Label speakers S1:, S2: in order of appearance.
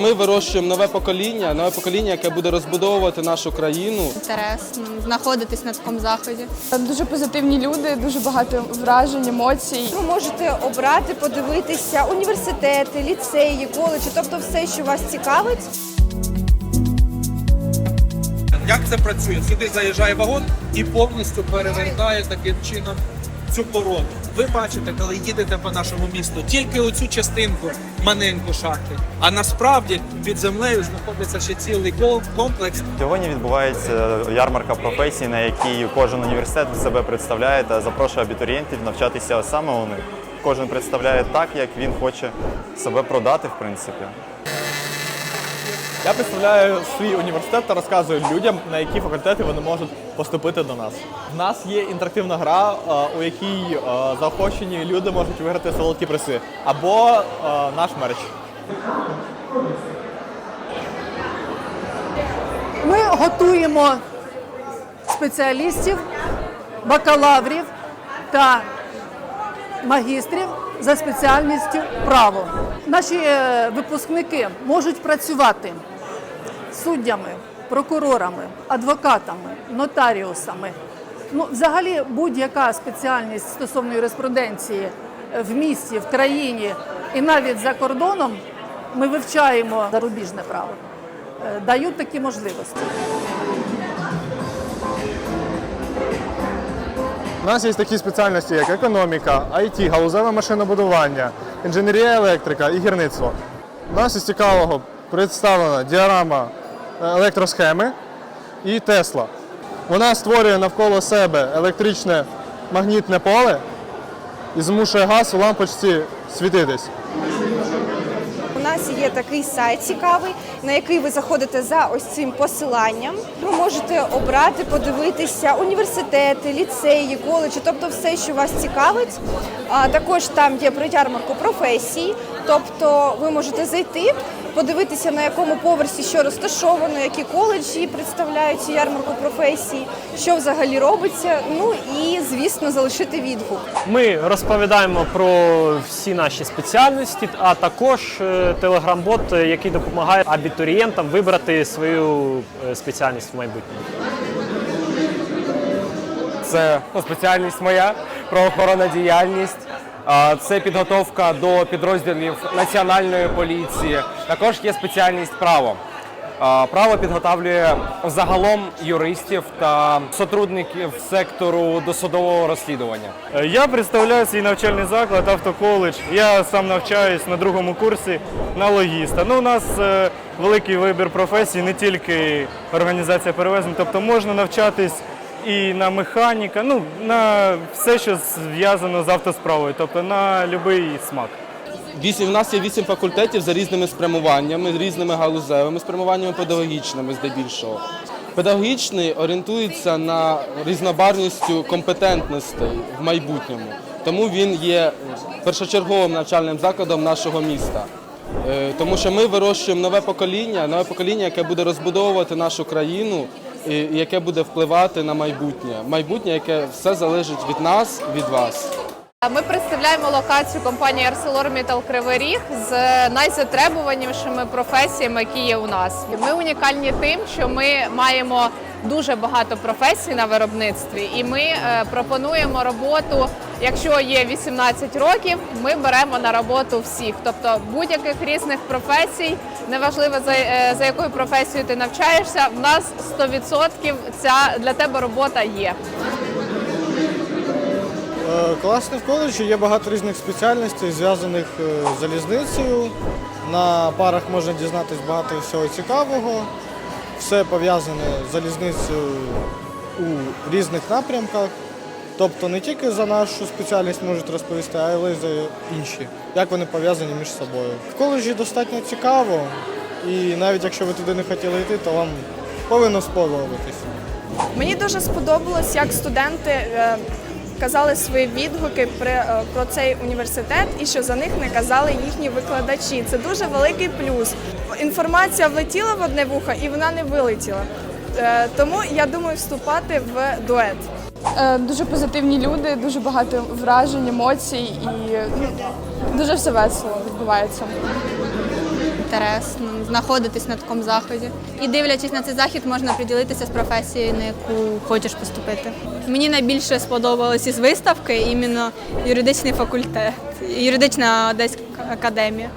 S1: Ми вирощуємо нове покоління, нове покоління, яке буде розбудовувати нашу країну.
S2: інтерес знаходитись на такому заході.
S3: Дуже позитивні люди, дуже багато вражень, емоцій.
S4: Ви можете обрати, подивитися університети, ліцеї, коледжі, тобто все, що вас цікавить.
S5: Як це працює? Сюди заїжджає вагон і повністю перевертає таким чином цю породу. Ви бачите, коли їдете по нашому місту, тільки оцю частинку маленьку шахти. А насправді під землею знаходиться ще цілий ком- комплекс
S6: Сьогодні відбувається ярмарка професій, на якій кожен університет себе представляє та запрошує абітурієнтів навчатися саме у них. Кожен представляє так, як він хоче себе продати, в принципі.
S7: Я представляю свій університет та розказую людям, на які факультети вони можуть поступити до нас. В нас є інтерактивна гра, е, у якій е, заохочені люди можуть виграти солодкі приси або е, наш мерч.
S8: Ми готуємо спеціалістів, бакалаврів та магістрів за спеціальністю право. Наші е, випускники можуть працювати суддями, прокурорами, адвокатами, нотаріусами. Ну, взагалі, будь-яка спеціальність стосовно юриспруденції е, в місті, в країні і навіть за кордоном ми вивчаємо зарубіжне право. Е, дають такі можливості.
S9: У нас є такі спеціальності, як економіка, IT, галузеве машинобудування, інженерія електрика і гірництво. У нас із цікавого представлена діарама е, електросхеми і Тесла. Вона створює навколо себе електричне магнітне поле і змушує газ у лампочці світитись.
S4: Нас є такий сайт цікавий, на який ви заходите за ось цим посиланням. Ви можете обрати, подивитися університети, ліцеї, коледжі, тобто все, що вас цікавить. А також там є про ярмарку професій, тобто ви можете зайти. Подивитися, на якому поверсі що розташовано, які коледжі представляють цю ярмарку професій, що взагалі робиться. Ну і звісно залишити відгук.
S10: Ми розповідаємо про всі наші спеціальності, а також е, телеграм-бот, е, який допомагає абітурієнтам вибрати свою е, спеціальність в майбутньому.
S11: Це ну, спеціальність моя, правоохоронна діяльність. Це підготовка до підрозділів національної поліції. Також є спеціальність право. Право підготовлює загалом юристів та сотрудників сектору досудового розслідування.
S7: Е, Я представляю свій навчальний заклад автоколедж. Я сам навчаюсь на другому курсі на логіста. Ну, у нас е, великий вибір професій, не тільки організація перевезень, тобто можна навчатись і на механіка, ну на все, що зв'язано з автосправою, тобто на будь-який смак.
S1: Вісім, у нас є вісім факультетів за різними спрямуваннями, різними галузевими спрямуваннями, педагогічними здебільшого. Педагогічний орієнтується на різнобарністю компетентностей в майбутньому, тому він є першочерговим навчальним закладом нашого міста. Е, Тому що ми вирощуємо нове покоління, нове покоління, яке буде розбудовувати нашу країну яке буде впливати на майбутнє. Майбутнє, яке все залежить від нас, від вас.
S2: Ми представляємо локацію компанії ArcelorMittal Кривий Ріг з найзатребуванішими професіями, які є у нас. Ми унікальні тим, що ми маємо дуже багато професій на виробництві, і ми е, пропонуємо роботу. Якщо є 18 років, ми беремо на роботу всіх, тобто будь-яких різних професій, неважливо за, е, за якою професією ти навчаєшся. В нас 100% ця для тебе робота є.
S9: Е, Класно в коледжі є багато різних спеціальностей, зв'язаних з залізницею. На парах можна дізнатися багато всього цікавого. Все пов'язане з залізницею у різних напрямках. Тобто не тільки за нашу спеціальність можуть розповісти, а й за інші, як вони пов'язані між собою. В коледжі достатньо цікаво, і навіть якщо ви туди не хотіли йти, то вам повинно сподобатися.
S3: Мені дуже сподобалось, як студенти е, казали свої відгуки е, про цей університет і що за них не казали їхні викладачі. Це дуже великий плюс. Інформація влетіла в одне вухо і вона не вилетіла. Е, Тому я думаю вступати в дует. Дуже позитивні люди, дуже багато вражень, емоцій і дуже все весело відбувається.
S12: Інтересно знаходитись на такому заході. І дивлячись на цей захід, можна приділитися з професією, на яку хочеш поступити. Мені найбільше сподобалось із виставки іменно юридичний факультет, юридична Одеська академія.